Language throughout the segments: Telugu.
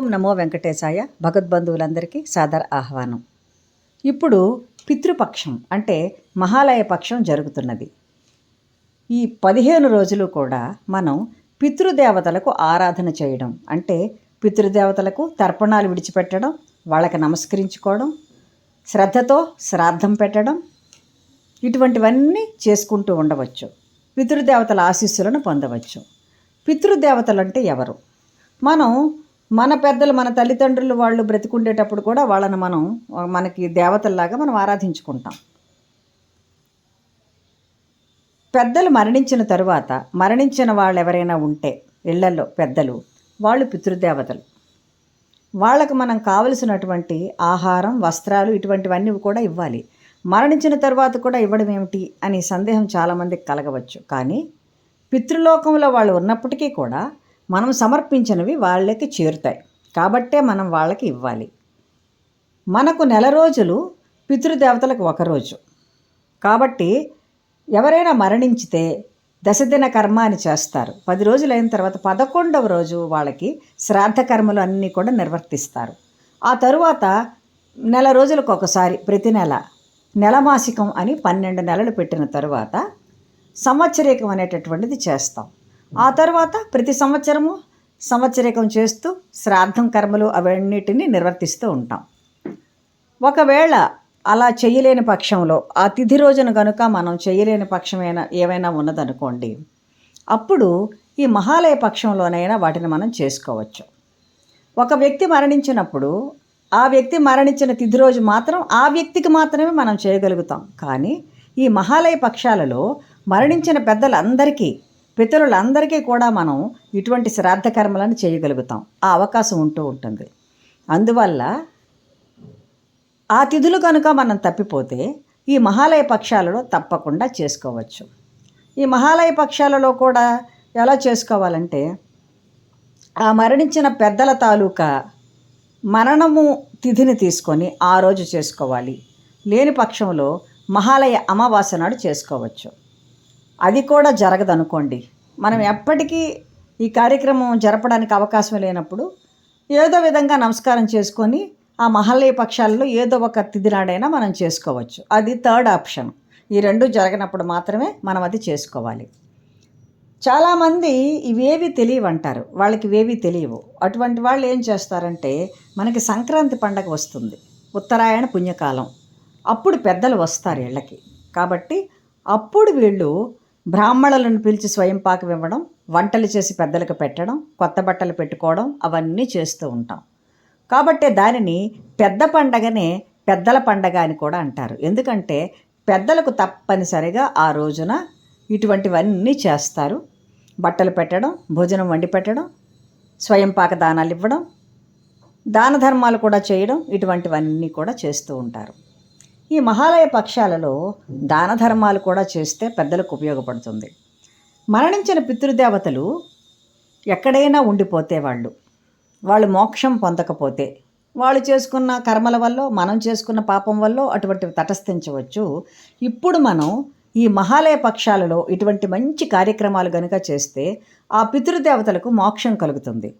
ఓం నమో వెంకటేశాయ భగవద్బంధువులందరికీ సాదర ఆహ్వానం. ఇప్పుడు పితృపక్షం అంటే మహాలయ పక్షం జరుగుతున్నది. ఈ పదిహేను రోజులు కూడా మనం పితృదేవతలకు ఆరాధన చేయడం అంటే పితృదేవతలకు తర్పణాలు విడిచిపెట్టడం వాళ్ళకి నమస్కరించుకోవడం శ్రద్ధతో శ్రాద్ధం పెట్టడం ఇటువంటివన్నీ చేసుకుంటూ ఉండవచ్చు. పితృదేవతల ఆశీస్సులను పొందవచ్చు. పితృదేవతలు అంటే ఎవరు? మనం మన పెద్దలు మన తల్లిదండ్రులు వాళ్ళు బ్రతికుండేటప్పుడు కూడా వాళ్ళని మనం మనకి దేవతల్లాగా మనం ఆరాధించుకుంటాం. పెద్దలు మరణించిన తరువాత మరణించిన వాళ్ళు ఎవరైనా ఉంటే ఇళ్ళలో పెద్దలు వాళ్ళు పితృదేవతలు. వాళ్ళకు మనం కావలసినటువంటి ఆహారం వస్త్రాలు ఇటువంటివన్నీ కూడా ఇవ్వాలి. మరణించిన తర్వాత కూడా ఇవ్వడం ఏమిటి అని సందేహం చాలామందికి కలగవచ్చు. కానీ పితృలోకంలో వాళ్ళు ఉన్నప్పటికీ కూడా మనం సమర్పించినవి వాళ్ళకి చేరుతాయి. కాబట్టే మనం వాళ్ళకి ఇవ్వాలి. మనకు నెల రోజులు పితృదేవతలకు ఒక రోజు. కాబట్టి ఎవరైనా మరణించితే దశదిన కర్మ అని చేస్తారు. పది రోజులు అయిన తర్వాత పదకొండవ రోజు వాళ్ళకి శ్రాద్ధ కర్మలు అన్నీ కూడా నిర్వర్తిస్తారు. ఆ తరువాత నెల రోజులకు ఒకసారి ప్రతి నెల నెలమాసికం అని పన్నెండు నెలలు పెట్టిన తరువాత సంవత్సరీకం అనేటటువంటిది చేస్తాం. ఆ తర్వాత ప్రతి సంవత్సరము సంవత్సరికం చేస్తూ శ్రాద్ధం కర్మలు అవన్నిటిని నిర్వర్తిస్తూ ఉంటాం. ఒకవేళ అలా చేయలేని పక్షంలో ఆ తిథి రోజున కనుక మనం చేయలేని పక్షమైనా ఏమైనా ఉన్నదనుకోండి అప్పుడు ఈ మహాలయ పక్షంలోనైనా వాటిని మనం చేసుకోవచ్చు. ఒక వ్యక్తి మరణించినప్పుడు ఆ వ్యక్తి మరణించిన తిథి రోజు మాత్రం ఆ వ్యక్తికి మాత్రమే మనం చేయగలుగుతాం. కానీ ఈ మహాలయ పక్షాలలో మరణించిన పెద్దలందరికీ పితరులందరికీ కూడా మనం ఇటువంటి శ్రాద్ధ కర్మలను చేయగలుగుతాం. ఆ అవకాశం ఉంటూ ఉంటుంది. అందువల్ల ఆ తిథులు కనుక మనం తప్పిపోతే ఈ మహాలయ పక్షాలలో తప్పకుండా చేసుకోవచ్చు. ఈ మహాలయ పక్షాలలో కూడా ఎలా చేసుకోవాలంటే ఆ మరణించిన పెద్దల తాలూకా మరణము తిథిని తీసుకొని ఆ రోజు చేసుకోవాలి. లేని పక్షంలో మహాలయ అమావాస్య నాడు చేసుకోవచ్చు. అది కూడా జరగదనుకోండి. మనం ఎప్పటికీ ఈ కార్యక్రమం జరపడానికి అవకాశం లేనప్పుడు ఏదో విధంగా నమస్కారం చేసుకొని ఆ మహాలయ పక్షాలలో ఏదో ఒక తిదినాడైనా మనం చేసుకోవచ్చు. అది థర్డ్ ఆప్షన్. ఈ రెండు జరగనప్పుడు మాత్రమే మనం అది చేసుకోవాలి. చాలామంది ఇవేవి తెలియవంటారు. వాళ్ళకి ఇవేవి తెలియవు. అటువంటి వాళ్ళు ఏం చేస్తారంటే మనకి సంక్రాంతి పండగ వస్తుంది. ఉత్తరాయణ పుణ్యకాలం. అప్పుడు పెద్దలు వస్తారు ఇళ్ళకి. కాబట్టి అప్పుడు వీళ్ళు బ్రాహ్మణులను పిలిచి స్వయం పాకం ఇవ్వడం వంటలు చేసి పెద్దలకు పెట్టడం కొత్త బట్టలు పెట్టుకోవడం అవన్నీ చేస్తూ ఉంటాం. కాబట్టి దానిని పెద్ద పండగనే పెద్దల పండగ అని కూడా అంటారు. ఎందుకంటే పెద్దలకు తప్పనిసరిగా ఆ రోజున ఇటువంటివన్నీ చేస్తారు. బట్టలు పెట్టడం భోజనం వండి పెట్టడం స్వయం పాక దానాలు ఇవ్వడం దాన ధర్మాలు కూడా చేయడం ఇటువంటివన్నీ కూడా చేస్తూ ఉంటారు. ఈ మహాలయ పక్షాలలో దాన ధర్మాలు కూడా చేస్తే పెద్దలకు ఉపయోగపడుతుంది. మరణించిన పితృదేవతలు ఎక్కడైనా ఉండిపోతే వాళ్ళు వాళ్ళు మోక్షం పొందకపోతే వాళ్ళు చేసుకున్న కర్మల వల్ల మనం చేసుకున్న పాపం వల్ల అటువంటివి తటస్థించవచ్చు. ఇప్పుడు మనం ఈ మహాలయ పక్షాలలో ఇటువంటి మంచి కార్యక్రమాలు గనుక చేస్తే ఆ పితృదేవతలకు మోక్షం కలుగుతుంది.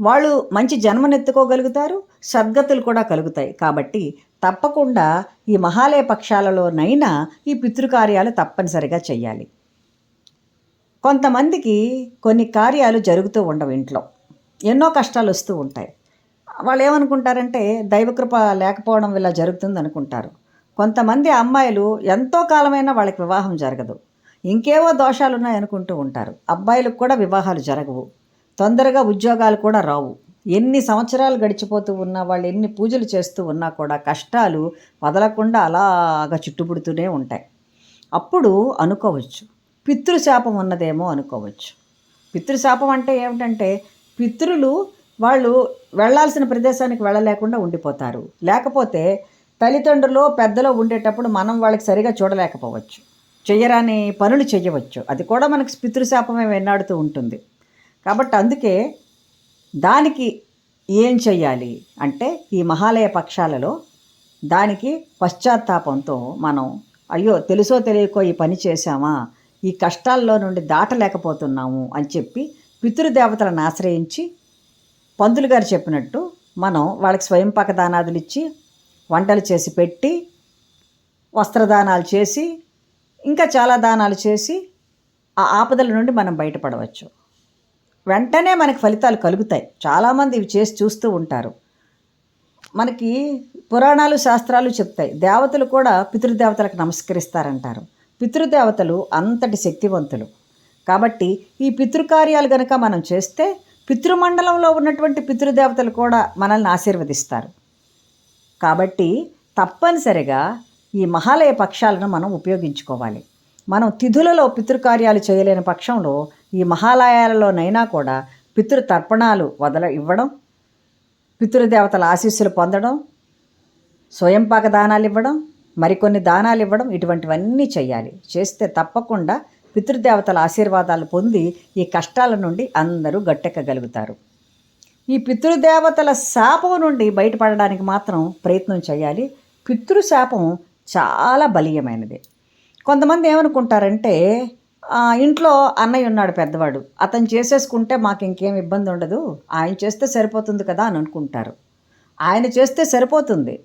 వాళ్ళు మంచి జన్మనెత్తుకోగలుగుతారు సద్గతులు కూడా కలుగుతాయి. కాబట్టి తప్పకుండా ఈ మహాలయ పక్షాలలోనైనా ఈ పితృకార్యాలు తప్పనిసరిగా చేయాలి కొంతమందికి కొన్ని కార్యాలు జరుగుతూ ఉండవు ఇంట్లో. ఎన్నో కష్టాలు వస్తూ ఉంటాయి. వాళ్ళు ఏమనుకుంటారంటే దైవకృప లేకపోవడం వల్ల జరుగుతుంది అనుకుంటారు. కొంతమంది అమ్మాయిలు ఎంతో కాలమైనా వాళ్ళకి వివాహం జరగదు. ఇంకేవో దోషాలు ఉంటారు. అబ్బాయిలకు కూడా వివాహాలు జరగవు. తొందరగా ఉద్యోగాలు కూడా రావు. ఎన్ని సంవత్సరాలు గడిచిపోతూ ఉన్నా వాళ్ళు ఎన్ని పూజలు చేస్తూ ఉన్నా కూడా కష్టాలు వదలకుండా అలాగా చుట్టుముడుతూనే ఉంటాయి. అప్పుడు అనుకోవచ్చు. పితృశాపం ఉన్నదేమో అనుకోవచ్చు. పితృశాపం అంటే ఏమిటంటే పితృలు వాళ్ళు వెళ్ళాల్సిన ప్రదేశానికి వెళ్ళలేకుండా ఉండిపోతారు. లేకపోతే తల్లిదండ్రులు పెద్దలో ఉండేటప్పుడు మనం వాళ్ళకి సరిగా చూడలేకపోవచ్చు. చెయ్యరాని పనులు చేయవచ్చు అది కూడా మనకు పితృశాపమే వెన్నాడుతూ ఉంటుంది. కాబట్టి అందుకే దానికి ఏం చెయ్యాలి అంటే ఈ మహాలయ పక్షాలలో దానికి పశ్చాత్తాపంతో మనం అయ్యో తెలుసో తెలియకో ఈ పని చేశామా? ఈ కష్టాల్లో నుండి దాటలేకపోతున్నాము అని చెప్పి పితృదేవతలను ఆశ్రయించి పంతులు గారు చెప్పినట్టు మనం వాళ్ళకి స్వయంపాక దానాదులు ఇచ్చి వంటలు చేసి పెట్టి వస్త్రదానాలు చేసి ఇంకా చాలా దానాలు చేసి ఆ ఆపదల నుండి మనం బయటపడవచ్చు. వెంటనే మనకి ఫలితాలు కలుగుతాయి. చాలామంది ఇవి చేసి చూస్తూ ఉంటారు. మనకి పురాణాలు శాస్త్రాలు చెప్తాయి. దేవతలు కూడా పితృదేవతలకు నమస్కరిస్తారంటారు. పితృదేవతలు అంతటి శక్తివంతులు. కాబట్టి ఈ పితృకార్యాలు గనక మనం చేస్తే పితృమండలంలో ఉన్నటువంటి పితృదేవతలు కూడా మనల్ని ఆశీర్వదిస్తారు. కాబట్టి తప్పనిసరిగా ఈ మహాలయ పక్షాలను మనం ఉపయోగించుకోవాలి. మనం తిథులలో పితృకార్యాలు చేయలేని పక్షంలో ఈ మహాలయాలలోనైనా కూడా పితృ తర్పణాలు వదల ఇవ్వడం పితృదేవతల ఆశీస్సులు పొందడం స్వయంపాక దానాలు ఇవ్వడం మరికొన్ని దానాలు ఇవ్వడం ఇటువంటివన్నీ చేయాలి. చేస్తే తప్పకుండా పితృదేవతల ఆశీర్వాదాలు పొంది ఈ కష్టాల నుండి అందరూ గట్టెక్కగలుగుతారు. ఈ పితృదేవతల శాపం నుండి బయటపడడానికి మాత్రం ప్రయత్నం చేయాలి. పితృశాపం చాలా బలీయమైనది. కొంతమంది ఏమనుకుంటారంటే ఇంట్లో అన్నయ్య ఉన్నాడు పెద్దవాడు. అతను చేసేసుకుంటే మాకు ఇంకేం ఇబ్బంది ఉండదు. ఆయన చేస్తే సరిపోతుంది కదా అని అనుకుంటారు. ఆయన చేస్తే సరిపోతుంది.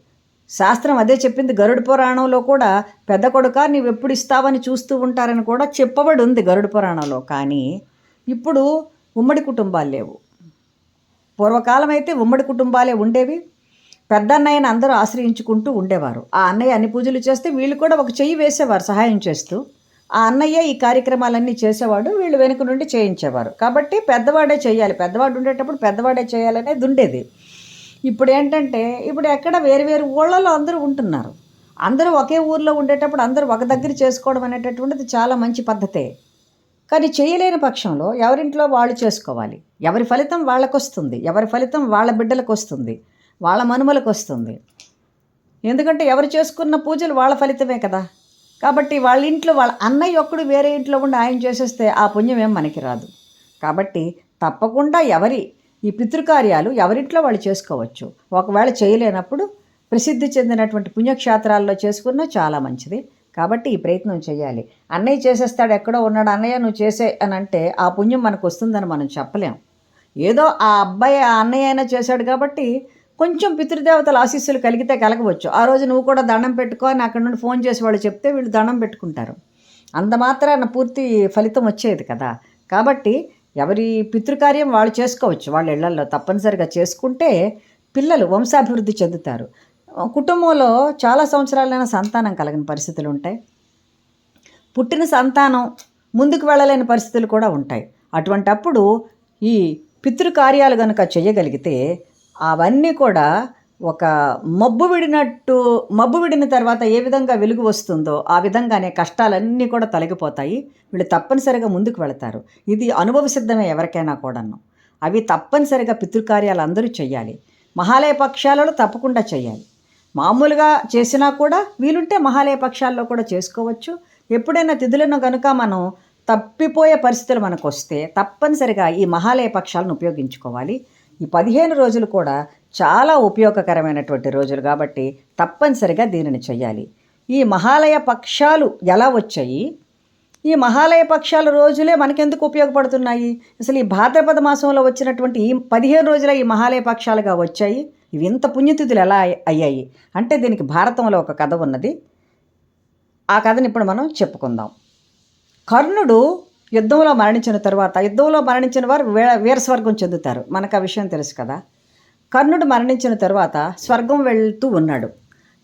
శాస్త్రం అదే చెప్పింది. గరుడ పురాణంలో కూడా పెద్ద కొడుక నీవు ఎప్పుడు ఇస్తావని చూస్తూ ఉంటారని కూడా చెప్పబడి ఉంది గరుడ పురాణంలో. కానీ ఇప్పుడు ఉమ్మడి కుటుంబాలు లేవు. పూర్వకాలం అయితే ఉమ్మడి కుటుంబాలే ఉండేవి. పెద్ద అన్నయ్యని అందరూ ఆశ్రయించుకుంటూ ఉండేవారు. ఆ అన్నయ్య అన్ని పూజలు చేస్తే వీళ్ళు కూడా ఒక చెయ్యి వేసేవారు సహాయం చేస్తూ. ఆ అన్నయ్య ఈ కార్యక్రమాలన్నీ చేసేవాడు వీళ్ళు వెనుక నుండి చేయించేవారు. కాబట్టి పెద్దవాడే చేయాలి. పెద్దవాడు ఉండేటప్పుడు పెద్దవాడే చేయాలనేది ఉండేది. ఇప్పుడు ఏంటంటే ఇప్పుడు ఎక్కడ వేరు వేరు ఊళ్ళలో అందరూ ఉంటున్నారు. అందరూ ఒకే ఊర్లో ఉండేటప్పుడు అందరూ ఒక దగ్గర చేసుకోవడం అనేటటువంటిది చాలా మంచి పద్ధతే. కానీ చేయలేని పక్షంలో ఎవరింట్లో వాళ్ళు చేసుకోవాలి. ఎవరి ఫలితం వాళ్ళకు వస్తుంది ఎవరి ఫలితం వాళ్ళ బిడ్డలకు వస్తుంది. వాళ్ళ మనుమలకు వస్తుంది. ఎందుకంటే ఎవరు చేసుకున్న పూజలు వాళ్ళ ఫలితమే కదా. కాబట్టి వాళ్ళ ఇంట్లో వాళ్ళ అన్నయ్య ఒక్కడు వేరే ఇంట్లో ఉండి ఆయన చేసేస్తే ఆ పుణ్యం ఏం మనకి రాదు. కాబట్టి తప్పకుండా ఎవరి ఈ పితృకార్యాలు ఎవరింట్లో వాళ్ళు చేసుకోవచ్చు. ఒకవేళ చేయలేనప్పుడు ప్రసిద్ధి చెందినటువంటి పుణ్యక్షేత్రాల్లో చేసుకున్నా చాలా మంచిది. కాబట్టి ఈ ప్రయత్నం చేయాలి. అన్నయ్య చేసేస్తాడు ఎక్కడో ఉన్నాడు అన్నయ్య నువ్వు చేసే అని అంటే ఆ పుణ్యం మనకు వస్తుందని మనం చెప్పలేం. ఏదో ఆ అబ్బాయి ఆ అన్నయ్య అయినా చేశాడు కాబట్టి కొంచెం పితృదేవతల ఆశీస్సులు కలిగితే కలగవచ్చు. ఆ రోజు నువ్వు కూడా దండం పెట్టుకో అని అక్కడ నుండి ఫోన్ చేసి వాళ్ళు చెప్తే వీళ్ళు దండం పెట్టుకుంటారు. అంత మాత్రాన పూర్తి ఫలితం వచ్చేది కదా. కాబట్టి ఎవరి పితృకార్యం వాళ్ళు చేసుకోవచ్చు. వాళ్ళ ఇళ్ళలో తప్పనిసరిగా చేసుకుంటే పిల్లలు వంశాభివృద్ధి చెందుతారు. కుటుంబంలో చాలా సంవత్సరాలైన సంతానం కలగని పరిస్థితులు ఉంటాయి. పుట్టిన సంతానం ముందుకు వెళ్ళలేని పరిస్థితులు కూడా ఉంటాయి. అటువంటప్పుడు ఈ పితృకార్యాలు కనుక చేయగలిగితే అవన్నీ కూడా ఒక మబ్బు విడినట్టు మబ్బు విడిన తర్వాత ఏ విధంగా వెలుగు వస్తుందో ఆ విధంగానే కష్టాలన్నీ కూడా తొలగిపోతాయి. వీళ్ళు తప్పనిసరిగా ముందుకు వెళతారు. ఇది అనుభవ సిద్ధమే ఎవరికైనా కూడాను. అవి తప్పనిసరిగా పితృకార్యాలు అందరూ చేయాలి మహాలయ పక్షాలలో తప్పకుండా చేయాలి మామూలుగా చేసినా కూడా వీలుంటే మహాలయ పక్షాల్లో కూడా చేసుకోవచ్చు. ఎప్పుడైనా తిథులను కనుక మనం తప్పిపోయే పరిస్థితులు మనకు వస్తే తప్పనిసరిగా ఈ మహాలయ పక్షాలను ఉపయోగించుకోవాలి. ఈ పదిహేను రోజులు కూడా చాలా ఉపయోగకరమైనటువంటి రోజులు కాబట్టి తప్పనిసరిగా దీనిని చేయాలి ఈ మహాలయ పక్షాలు ఎలా వచ్చాయి? ఈ మహాలయ పక్షాల రోజులే మనకెందుకు ఉపయోగపడుతున్నాయి? అసలు ఈ భాద్రపద మాసంలో వచ్చినటువంటి ఈ పదిహేను రోజుల ఈ మహాలయ పక్షాలుగా వచ్చాయి? ఇవి ఇంత పుణ్యతిథులు ఎలా అయ్యాయి? అంటే దీనికి భారతంలో ఒక కథ ఉన్నది. ఆ కథని ఇప్పుడు మనం చెప్పుకుందాం. కర్ణుడు యుద్ధంలో మరణించిన తరువాత యుద్ధంలో మరణించిన వారు వే వీరస్వర్గం చెందుతారు. మనకు ఆ విషయం తెలుసు కదా? కర్ణుడు మరణించిన తర్వాత స్వర్గం వెళ్తూ ఉన్నాడు.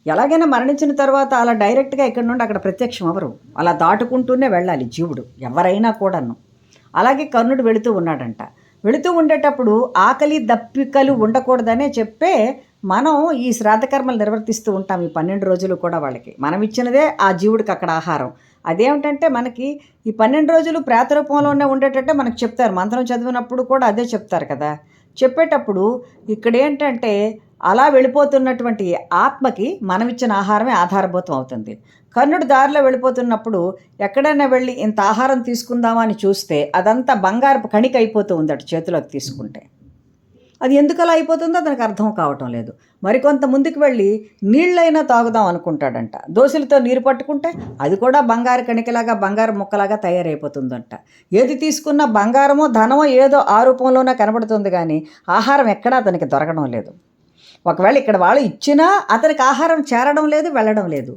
ఎలాగైనా మరణించిన తర్వాత అలా డైరెక్ట్గా ఇక్కడ నుండి అక్కడ ప్రత్యక్షం అవరు అలా దాటుకుంటూనే వెళ్ళాలి జీవుడు ఎవరైనా కూడాను. అలాగే కర్ణుడు వెళుతూ ఉన్నాడంట. వెళుతూ ఉండేటప్పుడు ఆకలి దప్పికలు ఉండకూడదనే చెప్పే మనం ఈ శ్రాద్ధకర్మలు నిర్వర్తిస్తూ ఉంటాం ఈ పన్నెండు రోజులు కూడా వాళ్ళకి. మనం ఇచ్చినదే ఆ జీవుడికి అక్కడ ఆహారం. అదేమిటంటే మనకి ఈ పన్నెండు రోజులు ప్రేతరూపంలోనే ఉండేటట్టే మనకు చెప్తారు. మంత్రం చదివినప్పుడు కూడా అదే చెప్తారు కదా. చెప్పేటప్పుడు ఇక్కడ ఏంటంటే అలా వెళ్ళిపోతున్నటువంటి ఆత్మకి మనం ఇచ్చిన ఆహారమే ఆధారభూతం అవుతుంది. కర్ణుడు దారిలో వెళ్ళిపోతున్నప్పుడు ఎక్కడైనా వెళ్ళి ఇంత ఆహారం తీసుకుందామా అని చూస్తే అదంతా బంగారపు కణిక అయిపోతూ ఉంది చేతిలోకి తీసుకుంటే. అది ఎందుకు అలా అయిపోతుందో అతనికి అర్థం కావటం లేదు. మరికొంత ముందుకు వెళ్ళి నీళ్ళైనా తాగుదాం అనుకుంటాడంట. దోశలతో నీరు పట్టుకుంటే అది కూడా బంగారు కణికలాగా బంగారు ముక్కలాగా తయారైపోతుందంట. ఏది తీసుకున్నా బంగారమో ధనమో ఏదో ఆ రూపంలోనే కనబడుతుంది కానీ ఆహారం ఎక్కడా అతనికి దొరకడం లేదు. ఒకవేళ ఇక్కడ వాళ్ళు ఇచ్చినా అతనికి ఆహారం చేరడం లేదు వెళ్ళడం లేదు.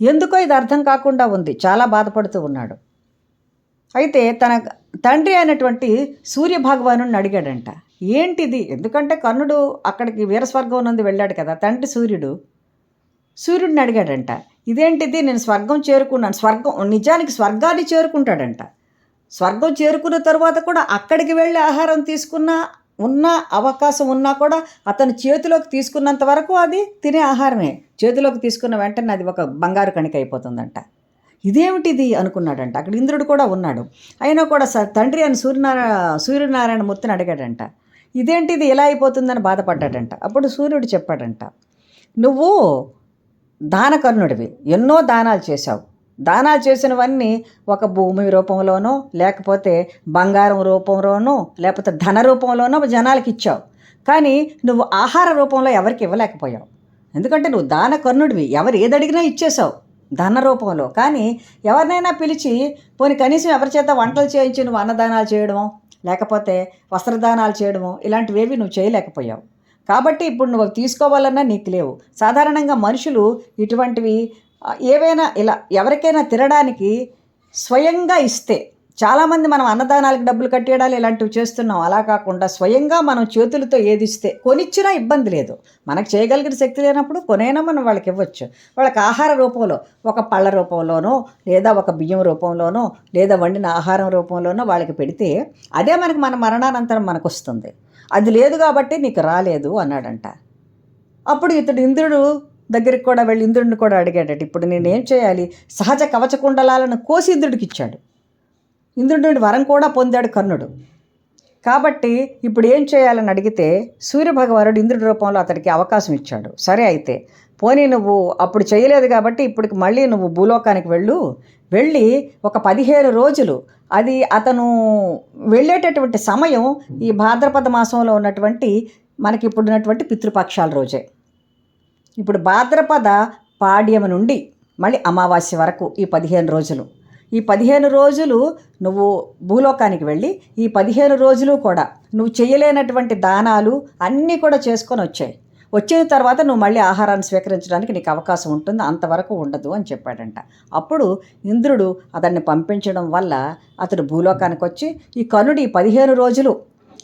ఎందుకో ఇది అర్థం కాకుండా ఉంది. చాలా బాధపడుతూ ఉన్నాడు. అయితే తన తండ్రి అయినటువంటి సూర్య భగవాను అడిగాడంట. ఏంటిది? ఎందుకంటే కర్ణుడు అక్కడికి వీరస్వర్గం నుండి వెళ్ళాడు కదా తండ్రి సూర్యుడు. సూర్యుడిని అడిగాడంట ఇదేంటిది? నేను స్వర్గం చేరుకున్నాను. స్వర్గం నిజానికి స్వర్గాన్ని చేరుకుంటాడంట. స్వర్గం చేరుకున్న తర్వాత కూడా అక్కడికి వెళ్ళి ఆహారం తీసుకున్న ఉన్న అవకాశం ఉన్నా కూడా అతను చేతిలోకి తీసుకున్నంత వరకు అది తినే ఆహారమే. చేతిలోకి తీసుకున్న వెంటనే అది ఒక బంగారు కణిక అయిపోతుందంట. ఇదేమిటిది? అనుకున్నాడంట. అక్కడ ఇంద్రుడు కూడా ఉన్నాడు. అయినా కూడా స తండ్రి అని సూర్యనారాయణ సూర్యనారాయణ మూర్తిని అడిగాడంట ఇదేంటిది? ఎలా అయిపోతుందని బాధపడ్డాడంట. అప్పుడు సూర్యుడు చెప్పాడంట నువ్వు దానకర్ణుడివి. ఎన్నో దానాలు చేశావు. దానాలు చేసినవన్నీ ఒక భూమి రూపంలోనో లేకపోతే బంగారం రూపంలోనో లేకపోతే ధన రూపంలోనో జనాలకి ఇచ్చావు. కానీ నువ్వు ఆహార రూపంలో ఎవరికి ఇవ్వలేకపోయావు. ఎందుకంటే నువ్వు దాన కర్ణుడివి ఎవరు ఏదడిగినా ఇచ్చేసావు ధన రూపంలో. కానీ ఎవరినైనా పిలిచి పోని కనీసం ఎవరి చేత వంటలు చేయించి నువ్వు అన్నదానాలు చేయడం లేకపోతే వస్త్రదానాలు చేయడము ఇలాంటివేవి నువ్వు చేయలేకపోయావు. కాబట్టి ఇప్పుడు నువ్వు తీసుకోవాలన్నా నీకు లేవు. సాధారణంగా మనుషులు ఇటువంటివి ఏవైనా ఇలా ఎవరికైనా తినడానికి స్వయంగా ఇస్తే చాలామంది మనం అన్నదానాలకు డబ్బులు కట్టేయడాలు ఇలాంటివి చేస్తున్నాం. అలా కాకుండా స్వయంగా మనం చేతులతో ఏది ఇస్తే కొనిచ్చినా ఇబ్బంది లేదు. మనకు చేయగలిగిన శక్తి లేనప్పుడు కొనైనా మనం వాళ్ళకి ఇవ్వచ్చు. వాళ్ళకి ఆహార రూపంలో ఒక పళ్ళ రూపంలోనో లేదా ఒక బియ్యం రూపంలోనో లేదా వండిన ఆహారం రూపంలోనో వాళ్ళకి పెడితే అదే మనకి మన మరణానంతరం మనకు వస్తుంది. అది లేదు కాబట్టి నీకు రాలేదు అన్నాడంట. అప్పుడు ఇతడు ఇంద్రుడు దగ్గరికి కూడా వెళ్ళి ఇంద్రుడిని కూడా అడిగాడట. ఇప్పుడు నేనేం చేయాలి? సహజ కవచ కుండలాలను కోసి ఇంద్రుడికి ఇచ్చాడు. ఇంద్రుడి నుండి వరం కూడా పొందాడు కర్ణుడు. కాబట్టి ఇప్పుడు ఏం చేయాలని అడిగితే సూర్యభగవానుడు ఇంద్రుడి రూపంలో అతడికి అవకాశం ఇచ్చాడు. సరే అయితే పోనీ నువ్వు అప్పుడు చేయలేదు కాబట్టి ఇప్పటికి మళ్ళీ నువ్వు భూలోకానికి వెళ్ళు. వెళ్ళి ఒక పదిహేను రోజులు అది అతను వెళ్ళేటటువంటి సమయం ఈ భాద్రపద మాసంలో ఉన్నటువంటి మనకి ఇప్పుడు ఉన్నటువంటి పితృపక్షాల రోజే. ఇప్పుడు భాద్రపద పాడ్యము నుండి మళ్ళీ అమావాస్య వరకు ఈ పదిహేను రోజులు. ఈ పదిహేను రోజులు నువ్వు భూలోకానికి వెళ్ళి ఈ పదిహేను రోజులు కూడా నువ్వు చేయలేనటువంటి దానాలు అన్నీ కూడా చేసుకొని వచ్చాయి. వచ్చిన తర్వాత నువ్వు మళ్ళీ ఆహారాన్ని స్వీకరించడానికి నీకు అవకాశం ఉంటుంది అంతవరకు ఉండదు అని చెప్పాడంట. అప్పుడు ఇంద్రుడు అతన్ని పంపించడం వల్ల అతడు భూలోకానికి వచ్చి ఈ కనుడు ఈ పదిహేను రోజులు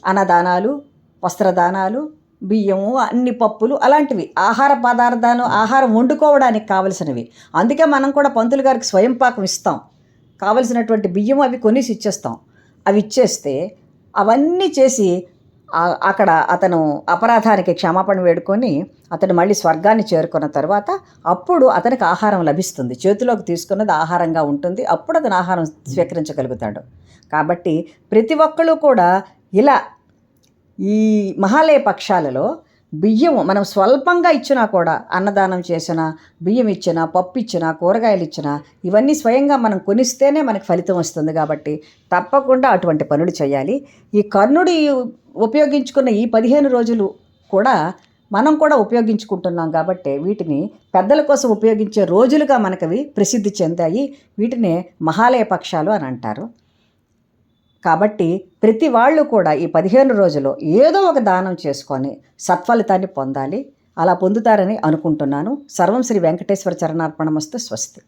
అన్నదానాలు వస్త్రదానాలు బియ్యము అన్ని పప్పులు అలాంటివి ఆహార పదార్థాలు ఆహారం వండుకోవడానికి కావలసినవి. అందుకే మనం కూడా పంతులు గారికి స్వయం పాకం ఇస్తాం. కావలసినటువంటి బియ్యం అవి కొనేసి ఇచ్చేస్తాం. అవి ఇచ్చేస్తే అవన్నీ చేసి అక్కడ అతను అపరాధానికి క్షమాపణ వేడుకొని అతను మళ్ళీ స్వర్గాన్ని చేరుకున్న తర్వాత అప్పుడు అతనికి ఆహారం లభిస్తుంది. చేతిలోకి తీసుకున్నది ఆహారంగా ఉంటుంది. అప్పుడు అతను ఆహారం స్వీకరించగలుగుతాడు. కాబట్టి ప్రతి ఒక్కళ్ళు కూడా ఇలా ఈ మహాలయ పక్షాలలో బియ్యం మనం స్వల్పంగా ఇచ్చినా కూడా అన్నదానం చేసినా బియ్యం ఇచ్చినా పప్పు ఇచ్చినా కూరగాయలు ఇచ్చినా ఇవన్నీ స్వయంగా మనం కొనిస్తేనే మనకి ఫలితం వస్తుంది కాబట్టి తప్పకుండా అటువంటి పనులు చేయాలి. ఈ కర్ణుడు ఉపయోగించుకున్న ఈ పదిహేను రోజులు కూడా మనం కూడా ఉపయోగించుకుంటున్నాం కాబట్టి వీటిని పెద్దల కోసం ఉపయోగించే రోజులుగా మనకవి ప్రసిద్ధి చెందాయి. వీటినే మహాలయ పక్షాలు అని అంటారు. కాబట్టి ప్రతి వాళ్ళు కూడా ఈ పదిహేను రోజులు ఏదో ఒక దానం చేసుకొని సత్ఫలితాన్ని పొందాలి. అలా పొందుతారని అనుకుంటున్నాను. సర్వం శ్రీ వెంకటేశ్వర చరణార్పణమస్తు స్వస్తి.